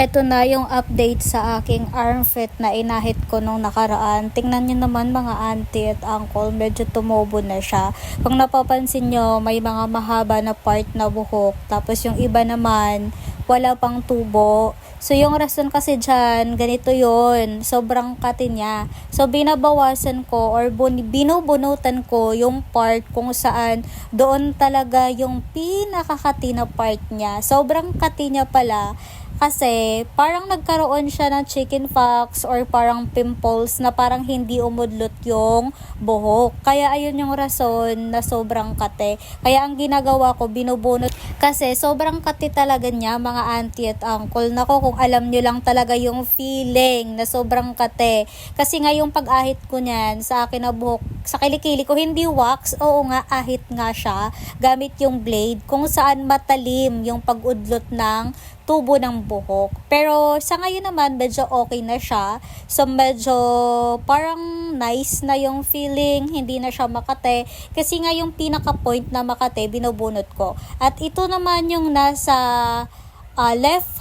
Eto na yung update sa aking arm fit na inahit ko nung nakaraan. Tingnan nyo naman mga auntie at uncle, medyo tumubo na siya. Kung napapansin nyo, may mga mahaba na part na buhok. Tapos yung iba naman, wala pang tubo. So yung rason kasi dyan, ganito yon sobrang kati niya. So binabawasan ko or bun- binubunutan ko yung part kung saan doon talaga yung pinakakati na part niya. Sobrang kati niya pala kasi parang nagkaroon siya ng chicken pox or parang pimples na parang hindi umudlot yung buhok. Kaya ayun yung rason na sobrang kate. Kaya ang ginagawa ko, binubunot. Kasi sobrang kate talaga niya mga auntie at uncle. Nako kung alam nyo lang talaga yung feeling na sobrang kate. Kasi nga yung pag-ahit ko niyan sa akin na buhok, sa kilikili ko, hindi wax. Oo nga, ahit nga siya. Gamit yung blade kung saan matalim yung pag-udlot ng tubo ng buhok. Pero sa ngayon naman, medyo okay na siya. So medyo parang nice na yung feeling, hindi na siya makate. Kasi nga yung pinaka-point na makate, binubunot ko. At ito naman yung nasa ah, left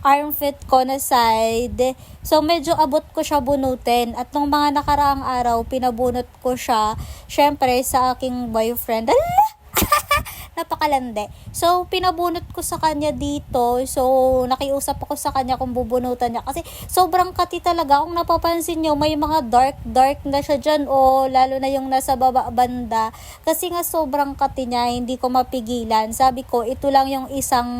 arm fit ko na side. So, medyo abot ko siya bunutin. At nung mga nakaraang araw, pinabunot ko siya, syempre, sa aking boyfriend. Ala! Napakalande. So, pinabunot ko sa kanya dito. So, nakiusap ako sa kanya kung bubunutan niya. Kasi, sobrang kati talaga. Kung napapansin nyo, may mga dark, dark na siya dyan. O, lalo na yung nasa baba banda. Kasi nga, sobrang kati niya. Hindi ko mapigilan. Sabi ko, ito lang yung isang,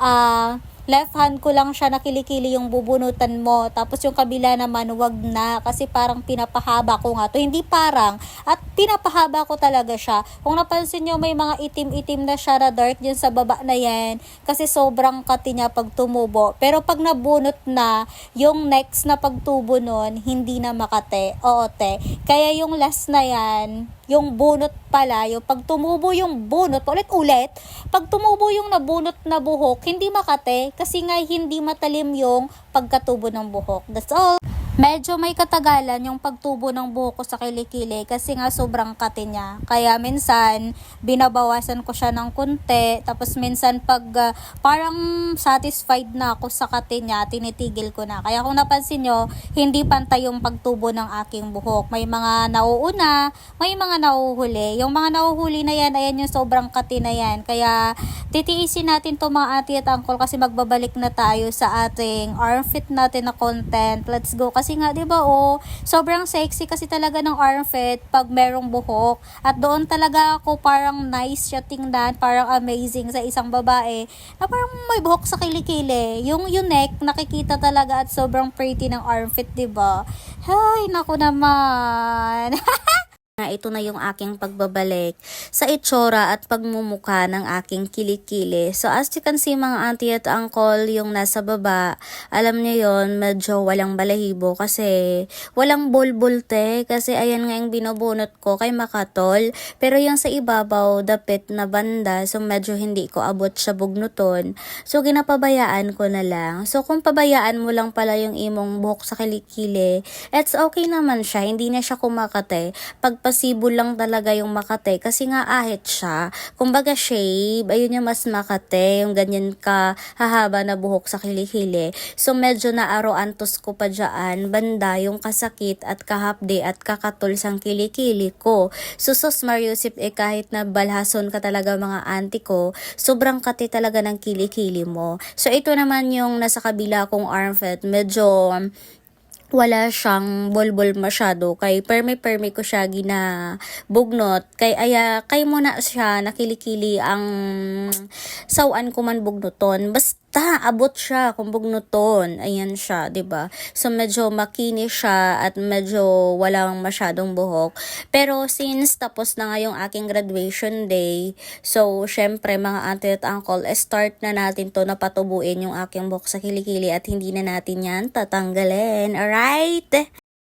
ah, left hand ko lang siya nakilikili yung bubunutan mo. Tapos yung kabila naman, wag na. Kasi parang pinapahaba ko nga to. Hindi parang. At pinapahaba ko talaga siya. Kung napansin nyo, may mga itim-itim na siya na dark dyan sa baba na yan. Kasi sobrang kati niya pag tumubo. Pero pag nabunot na, yung next na pagtubo nun, hindi na makate. Oo, te. Kaya yung last na yan, yung bunot pala, yung pag tumubo yung bunot, ulit-ulit, pag tumubo yung nabunot na buhok, hindi makate kasi nga hindi matalim yung pagkatubo ng buhok. That's all. Medyo may katagalan yung pagtubo ng buhok ko sa kilikili kasi nga sobrang kati niya. Kaya minsan, binabawasan ko siya ng kunti. Tapos minsan pag ah, parang satisfied na ako sa kati niya, tinitigil ko na. Kaya kung napansin nyo, hindi pantay yung pagtubo ng aking buhok. May mga nauuna, may mga nauhuli. Yung mga nauhuli na yan, ayan yung sobrang kati na yan. Kaya titiisin natin to mga ate at uncle kasi magbabalik na tayo sa ating arm fit natin na content. Let's go. Kasi nga, di ba, oh, sobrang sexy kasi talaga ng arm fit pag merong buhok. At doon talaga ako parang nice siya tingnan, parang amazing sa isang babae na parang may buhok sa kilikili. Yung, yung neck, nakikita talaga at sobrang pretty ng arm fit, di ba? Hay, naku naman. na ito na yung aking pagbabalik sa itsura at pagmumuka ng aking kilikili. So as you can see mga auntie at uncle, yung nasa baba, alam niyo yon medyo walang balahibo kasi walang bulbulte kasi ayan nga yung binubunot ko kay makatol. Pero yung sa ibabaw, dapit na banda, so medyo hindi ko abot sa bugnuton. So ginapabayaan ko na lang. So kung pabayaan mo lang pala yung imong buhok sa kilikili, it's okay naman siya, hindi na siya kumakate. Pag pasibo lang talaga yung makate kasi nga ahit siya. Kumbaga shave, ayun yung mas makate, yung ganyan ka hahaba na buhok sa kilikili. So medyo naaro-antos ko pa dyan, banda yung kasakit at kahapde at kakatol sang kilikili ko. So sos Mariusip eh kahit na balhason ka talaga mga auntie ko, sobrang kati talaga ng kilikili mo. So ito naman yung nasa kabila kong arm fit, medyo wala siyang bolbol masyado. Kay permi permi ko siya gina bugnot kay aya kay mo na siya nakilikili ang sawan ko man bugnoton basta abot siya. Kung bugnoton ayan siya 'di ba? So medyo makinis siya at medyo walang masyadong buhok. Pero since tapos na nga yung aking graduation day so syempre mga auntie at uncle eh, start na natin to na patubuin yung aking buhok sa kilikili at hindi na natin yan tatanggalin. Alright